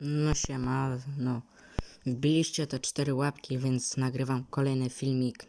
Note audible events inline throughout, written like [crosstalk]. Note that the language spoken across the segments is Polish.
No siema, no. Wbiliście te cztery łapki, więc nagrywam kolejny filmik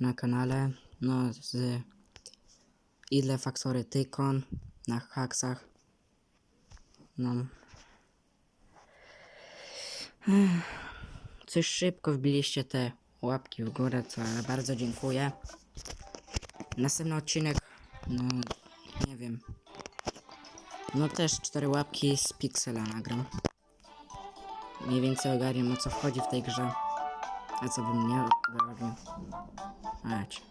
na kanale. No z Ile Faktory Tykon na haksach. No. Coś szybko wbiliście te łapki w górę, co bardzo dziękuję. Następny odcinek, no nie wiem. No też cztery łapki z Pixela nagram. Mniej więcej ogarniam o co wchodzi w tej grze. A co bym nie robił. Ać.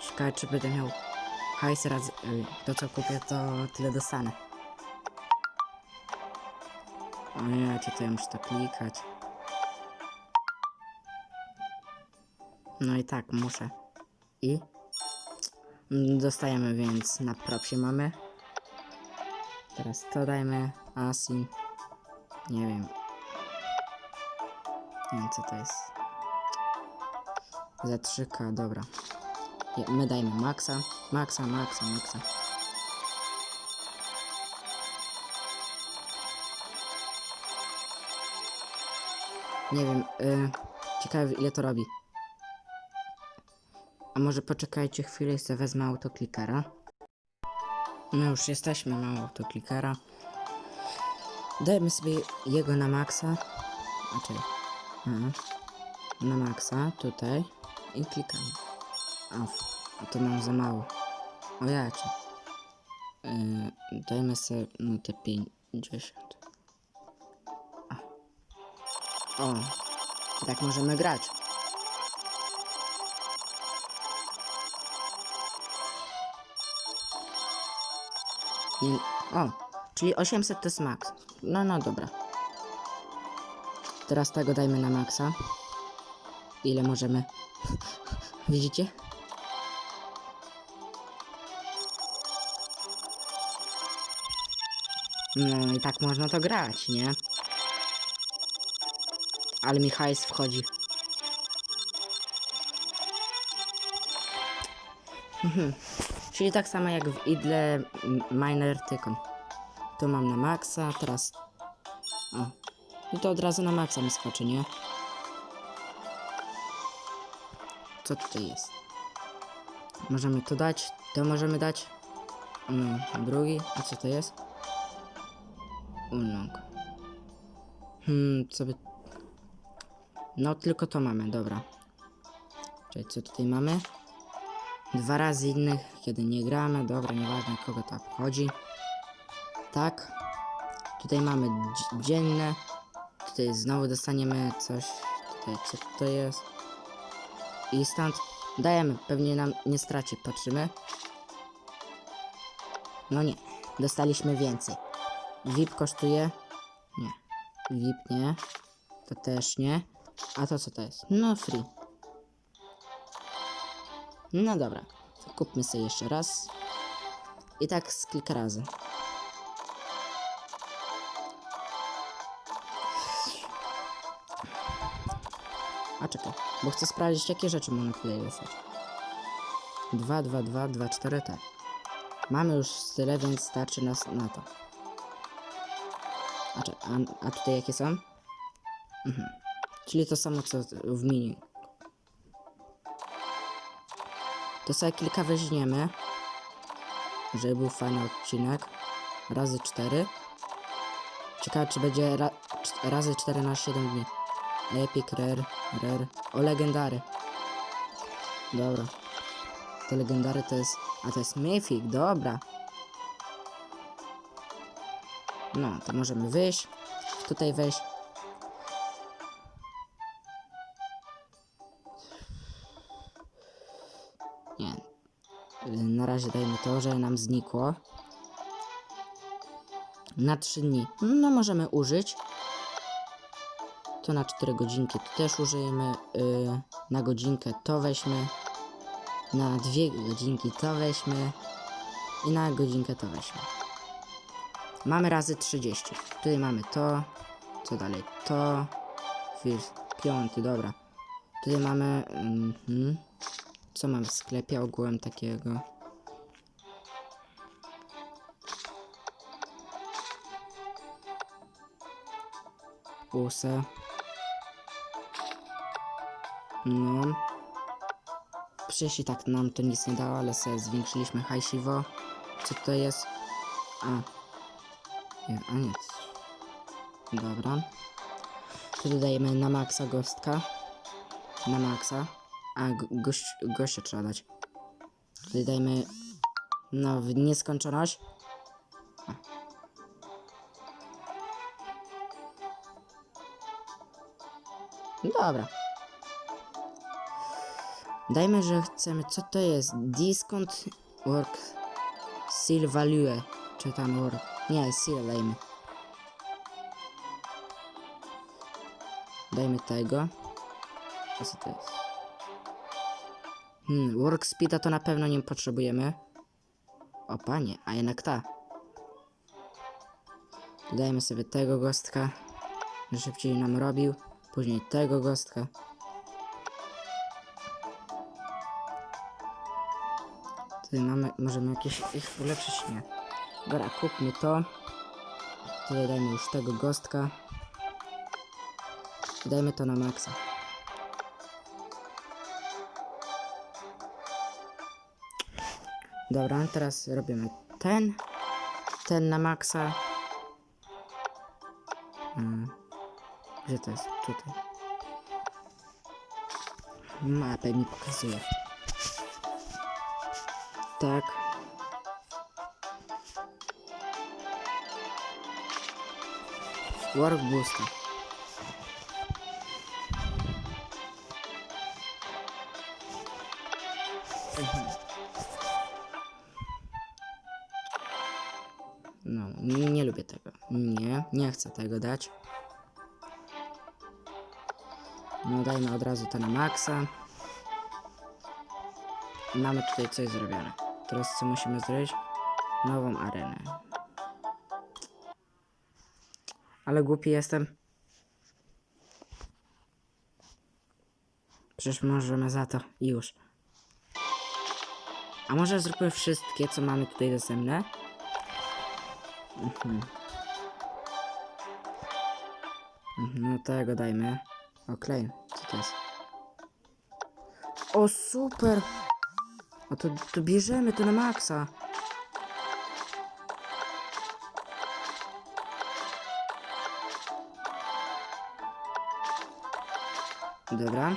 Ciekawe czy będę miał hajs razy y, to co kupię to tyle dostanę. O to ja muszę to klikać. No i tak muszę. I Dostajemy więc na propsie mamy. Teraz to dajmy. Asin. Nie wiem. Nie wiem co to jest. Za 3K, dobra. My dajmy maxa. Maxa, maxa, maxa. Nie wiem. Y, ciekawe ile to robi. A może poczekajcie chwilę i sobie wezmę autoklikera. My już jesteśmy, mamy autoklikera. Dajmy sobie jego na maksa. Znaczy, aha. na maksa, tutaj. I klikamy. A, to mam za mało. O jacie. Yy, dajmy sobie no te 50. A. O, tak możemy grać. Nie, o, czyli 800 to jest max. No, no dobra. Teraz tego dajmy na maksa. Ile możemy? [laughs] Widzicie? No i tak można to grać, nie? Ale mi hajs wchodzi. Mhm. Czyli tak samo jak w Idle Miner Tykon. Tu mam na maksa, teraz... O. I to od razu na maksa mi skoczy, nie? Co tutaj jest? Możemy to dać, to możemy dać. Mm, drugi, a co to jest? Unlock. Hmm, co by... No, tylko to mamy, dobra. Czyli co tutaj mamy? Dwa razy innych, kiedy nie gramy. Dobra, nieważne kogo to obchodzi. Tak. Tutaj mamy dzi- dzienne. Tutaj znowu dostaniemy coś. Tutaj co to jest. I stąd dajemy. Pewnie nam nie straci. Patrzymy. No nie. Dostaliśmy więcej. VIP kosztuje. Nie. VIP nie. To też nie. A to co to jest? No free. No dobra, kupmy sobie jeszcze raz. I tak z kilka razy. A czekaj, bo chcę sprawdzić jakie rzeczy można tutaj wysłać. 2, 2, 2, 2, 4, tak. Mamy już tyle, więc starczy nas na to. A, a, a tutaj jakie są? Mhm. Czyli to samo co w mini. To sobie kilka weźmiemy. Żeby był fajny odcinek. Razy 4. Ciekawe czy będzie ra razy 4 na 7 dni. Epic, rare, rare. O legendary. Dobra. Te legendary to jest... A to jest mythic, dobra. No, to możemy wyjść. Tutaj wejść. Nie. Na razie dajmy to, że nam znikło. Na 3 dni. No możemy użyć. To na 4 godzinki to też użyjemy. y, na godzinkę to weźmy. Na 2 godzinki to weźmy. I na godzinkę to weźmy. Mamy razy 30. Tutaj mamy to. Co dalej? To. First. Piąty, dobra. Tutaj mamy. mhm. Co mam w sklepie ogółem takiego? Use. No. Przecież i tak nam to nic nie dało, ale sobie zwiększyliśmy hajsiwo. Co to jest? A. Nie, a nic. Dobra. Tu dodajemy na maksa gostka. Na maksa. A, go- gość, gościa trzeba dać. Tutaj dajmy no, w nieskończoność. Dobra. Dajmy, że chcemy. Co to jest? Discount work seal value. Czy tam work? Nie, seal dajmy. Dajmy tego. A co to jest? Hmm, work speeda to na pewno nie potrzebujemy. O panie, a jednak ta. Dajmy sobie tego gostka, szybciej nam robił. Później tego gostka. Tutaj mamy, możemy jakieś ich ulepszyć? Nie. Dobra, kupmy to. Tutaj dajmy już tego gostka. I dajmy to na maksa. Dobra, teraz robimy ten. Ten na maksa. Mm. Gdzie to jest? Tutaj. Mapę mi pokazuje. Tak. Work booster. No, nie, nie lubię tego. Nie, nie chcę tego dać. No dajmy od razu to maksa. Mamy tutaj coś zrobione. Teraz co musimy zrobić? Nową arenę. Ale głupi jestem. Przecież możemy za to i już. A może zróbmy wszystkie, co mamy tutaj dostępne? Mhm. Mhm, No tego dajmy. Okej, co to jest? O super! O to, to bierzemy to na maksa. Dobra.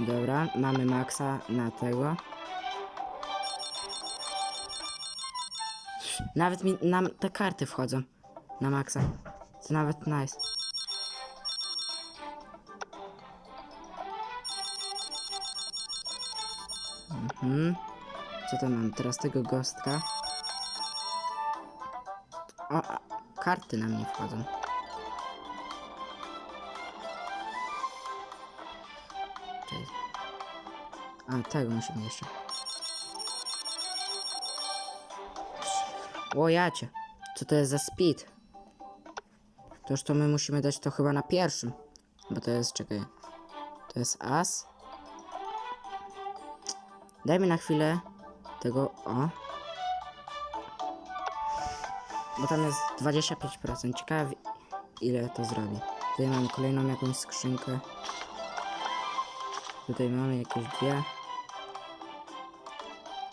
Dobra, mamy maksa na tego. Nawet mi nam te karty wchodzą na maksa. To nawet nice. Mhm. Co to mam? Teraz tego gostka. O, a, karty nam nie wchodzą. Cześć. A, tego musimy jeszcze. O jacie. Co to jest za speed? Toż to my musimy dać to chyba na pierwszym. Bo to jest, czekaj. To jest as. Dajmy na chwilę tego, o. Bo tam jest 25%. Ciekawe ile to zrobi. Tutaj mamy kolejną jakąś skrzynkę. Tutaj mamy jakieś dwie.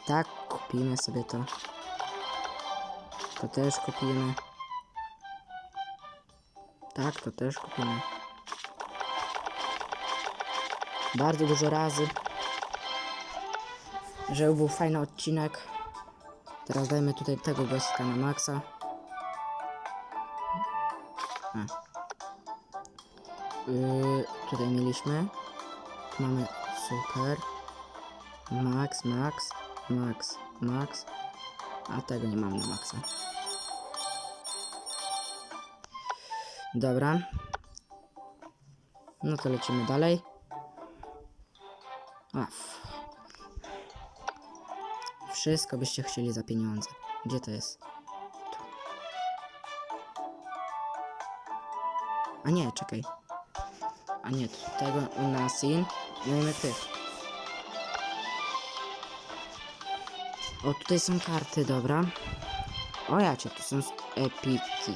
Tak, kupimy sobie to. To też kupimy. Tak, to też kupimy. Bardzo dużo razy. Żeby był fajny odcinek. Teraz dajmy tutaj tego gostka na maksa. Yy, tutaj mieliśmy. Mamy super. Max, max, max, max. A tego nie mam na maksa. Dobra. No to lecimy dalej. A, Wszystko byście chcieli za pieniądze. Gdzie to jest? Tu. A nie, czekaj. A nie, tego u nas in. No i my ty. O, tutaj są karty, dobra. O jacie, tu są epiki.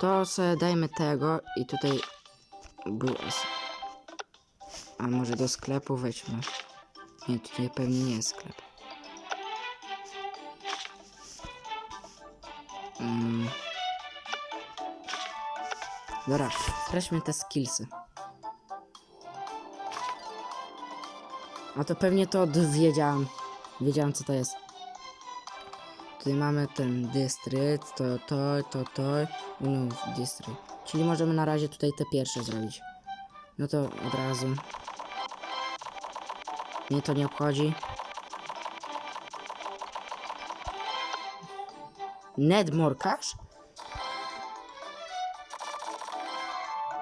To sobie dajmy tego i tutaj... A może do sklepu weźmy. Nie, tutaj pewnie nie jest sklep. Mm. Dobra, sprawdźmy te skillsy. A to pewnie to wiedziałam. Wiedziałam co to jest. Tutaj mamy ten dystrykt, to, to, to, to, no, dystrykt. Czyli możemy na razie tutaj te pierwsze zrobić. No to od razu. Mnie to nie obchodzi. Ned?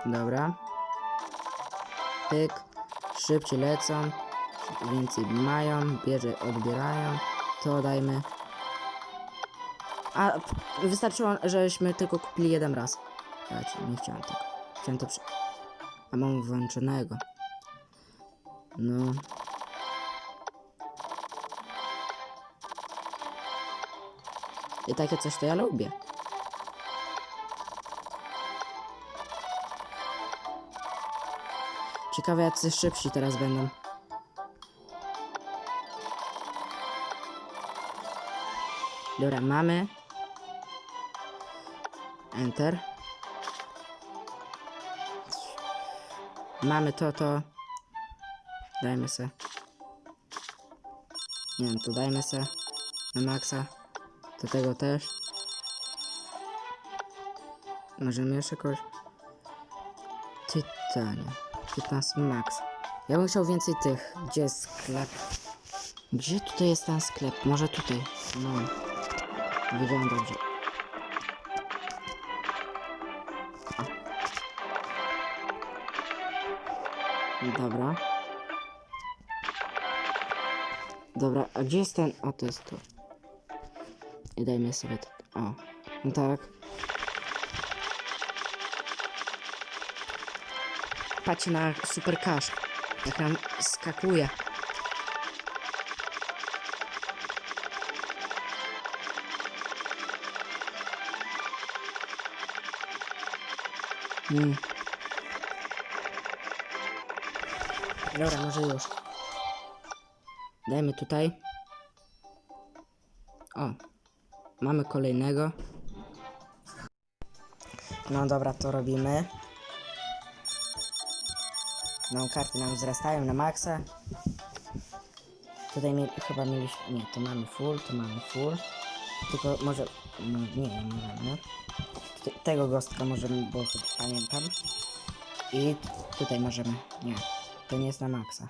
Dobra. Pyk. Szybciej lecą. Więcej mają. Bierze, odbierają. To dajmy. A wystarczyło, żeśmy tylko kupili jeden raz. Znaczy, nie chciałem tego. Chciałem to przy... A mam włączonego. No. I takie coś to ja lubię. Ciekawe jacy szybsi teraz będą. Dobra, mamy. Enter. Mamy to, to. Dajmy se. Nie wiem, to dajmy se. Na maksa. Do tego też. Możemy jeszcze kogoś. Tytanie. 15 max. Ja bym chciał więcej tych. Gdzie jest sklep? Gdzie tutaj jest ten sklep? Może tutaj. No. Wiedziałem dobrze. Dobra. Dobra, a gdzie jest ten? O, to jest tu. I dajmy sobie to. O, no tak. Patrzcie na super cash. Jak nam skakuje. Mm. Dobra, może już. Dajmy tutaj. O. Mamy kolejnego. No dobra, to robimy. No, karty nam wzrastają na maksa. Tutaj mi, chyba mieliśmy... Nie, to mamy full, to mamy full. Tylko może... No, nie, nie. Tutaj, tego gostka możemy, bo chyba pamiętam. I tutaj możemy. Nie, to nie jest na maksa.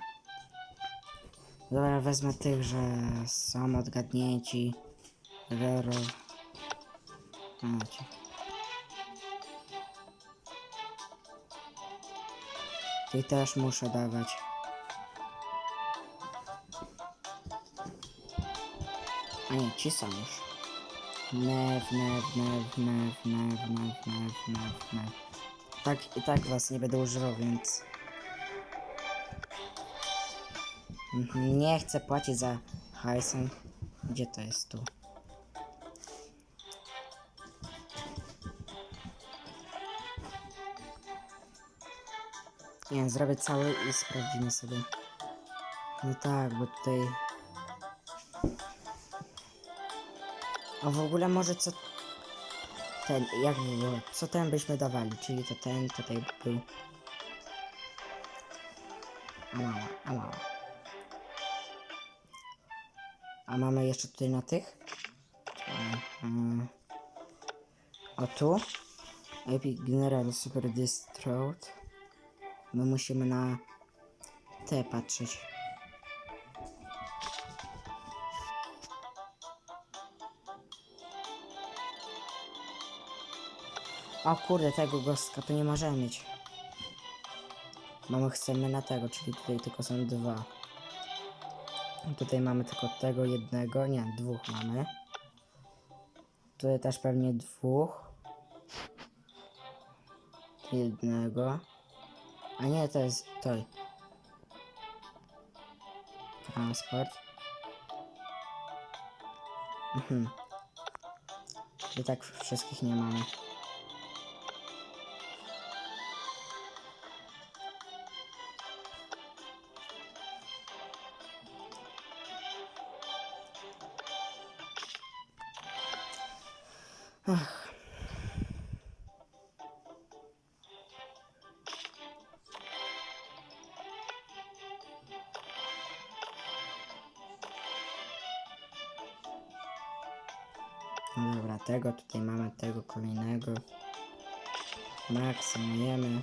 Dobra, wezmę tych, że są odgadnięci. Rero. Macie. Ty też muszę dawać. A nie, ci są już. Nev, nev, nev, nev, nev, nev, nev, nev, nev. Tak i tak was nie będę używał, więc... Nie chcę płacić za hajsem. Gdzie to jest tu? Nie, zrobię cały i sprawdzimy sobie. No tak, bo tutaj... A w ogóle może co... Ten, jak by było? Co ten byśmy dawali? Czyli to ten tutaj był... A mała, a mała. A mamy jeszcze tutaj na tych? O tu? Epic General Super Distraught. My musimy na te patrzeć. O kurde, tego gostka to nie możemy mieć. Bo my chcemy na tego, czyli tutaj tylko są dwa. Tutaj mamy tylko tego jednego, nie, dwóch mamy. Tutaj też pewnie dwóch. Jednego. A nie, to jest toj. Transport. Mhm. I tak wszystkich nie mamy. Maksymujemy.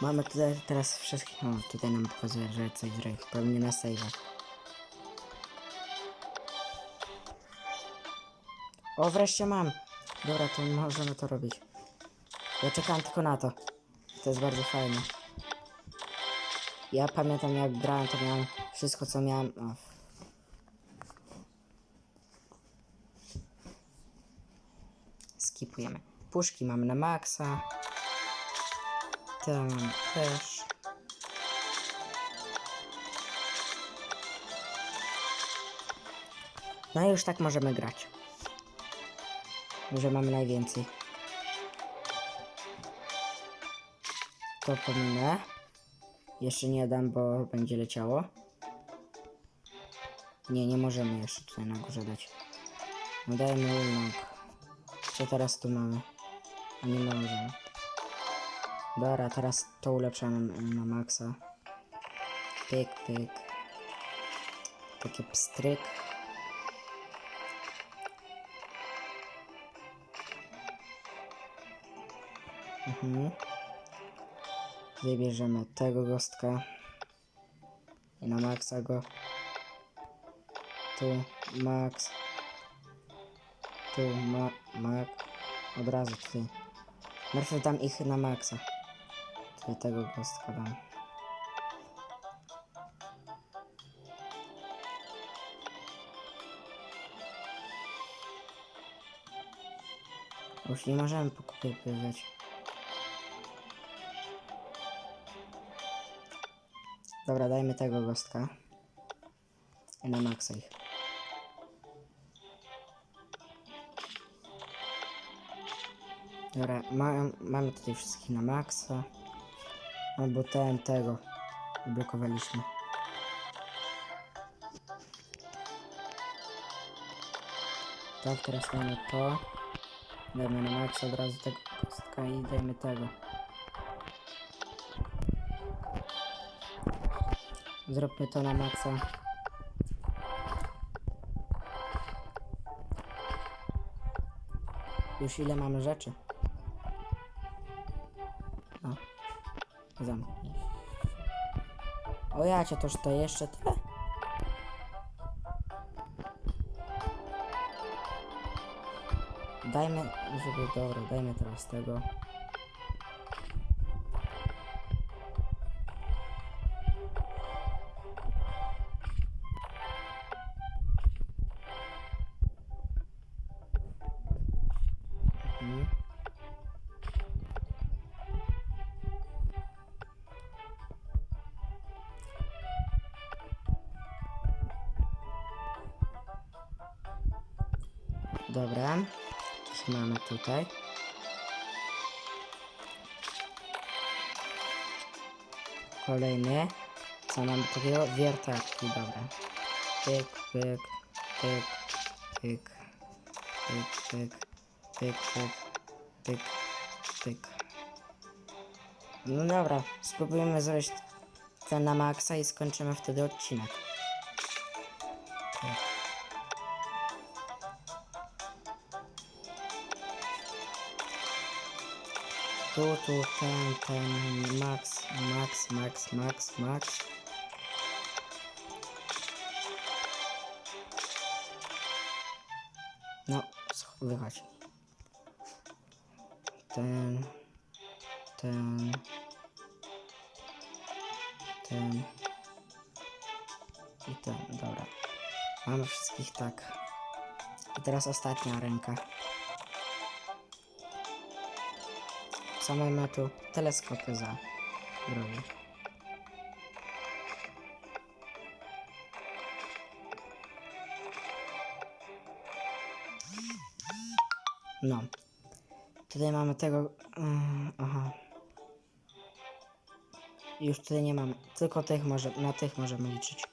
Mamy tutaj teraz wszystkich. O, tutaj nam pokazuje, że coś zrobił. Pewnie na save'ach. O, wreszcie mam. Dobra, to możemy to robić. Ja czekam tylko na to. To jest bardzo fajne. Ja pamiętam jak grałem, to miałem wszystko co miałem. O. Skipujemy. Puszki mamy na maksa. Te mamy też. No i już tak możemy grać. Że mamy najwięcej. To pominę. Jeszcze nie dam, bo będzie leciało. Nie, nie możemy jeszcze tutaj na górze dać. No dajmy ulnog. Co teraz tu mamy? Nie możemy. Dobra, teraz to ulepszamy na maksa. Pyk, pyk. Takie pstryk. Mhm. Tego gostka. I na maksa go. Tu max. Tu ma, mak. Od razu tutaj. Najpierw dam ich na maksa. Tutaj tego gostka dam. Już nie możemy pokupywać. Dobra, dajmy tego gostka. Na maksa ich. Dobra, ma, mamy tutaj wszystkich na maksa. Albo ten, tego. Blokowaliśmy. Tak, teraz mamy to. Dajmy na maksa od razu tego kostka i dajmy tego. Zróbmy to na maksa. Już ile mamy rzeczy? Zamknij. O ja cię, toż to jeszcze tyle? Dajmy, żeby, dobra, dajmy teraz tego. Dobra, ich mamy tutaj. Kolejny. Co mamy takiego? Wiertarki, dobra. Pyk, pyk, pyk, pyk, pyk, pyk, pyk, pyk, pyk, pyk. No dobra, spróbujemy zrobić ten na maksa i skończymy wtedy odcinek. Tu, tu, ten, ten, max, max, max, max, max. No, wychodź. Ten, ten, ten i ten, dobra. Mamy wszystkich tak. I teraz ostatnia ręka. Co mamy tu? Teleskopy za drogę. No. Tutaj mamy tego. mm, aha. Już tutaj nie mamy. Tylko tych może, na tych możemy liczyć.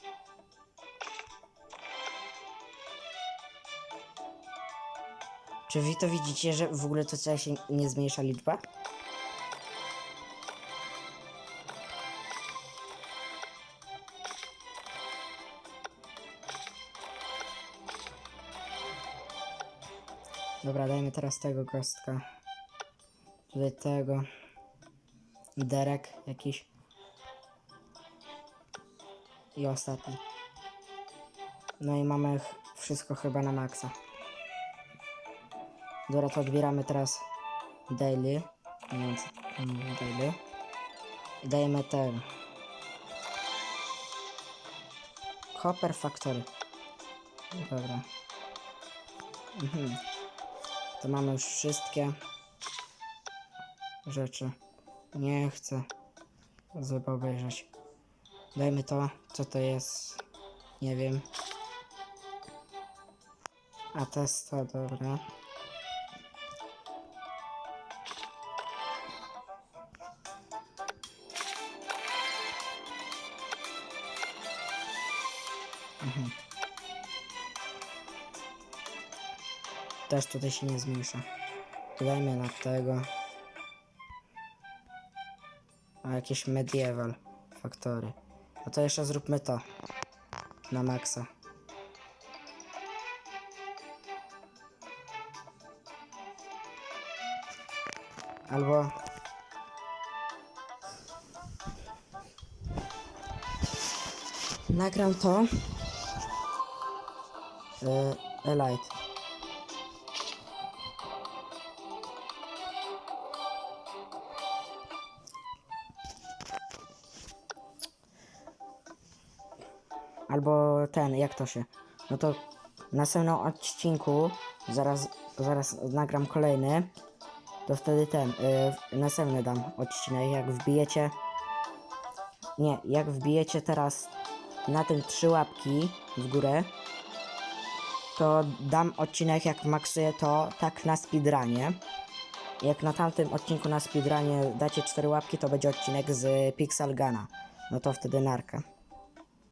Czy wy to widzicie, że w ogóle to się nie zmniejsza liczba? Dobra, dajmy teraz tego kostka. Tutaj tego. Derek jakiś. I ostatni. No i mamy wszystko chyba na maksa. Dobra, to odbieramy teraz daily. Mm, daily. I dajemy ten. Copper Factory. Dobra. Mhm. To mamy już wszystkie rzeczy. Nie chcę żeby obejrzeć. Dajmy to, co to jest. Nie wiem. A to, dobra. Też tutaj się nie zmniejsza. Dodajmy na tego. A jakieś medieval faktory. No to jeszcze zróbmy to. Na maksa. Albo... Nagram to. Yy, Elite. Ten, jak to się. No to w następnym odcinku zaraz, zaraz nagram kolejny. To wtedy ten, y, następny dam odcinek. Jak wbijecie. Nie, jak wbijecie teraz na tym trzy łapki w górę, to dam odcinek jak maksuję to tak na speedrunie. Jak na tamtym odcinku na speedrunie dacie cztery łapki, to będzie odcinek z Pixel Gana. No to wtedy narka.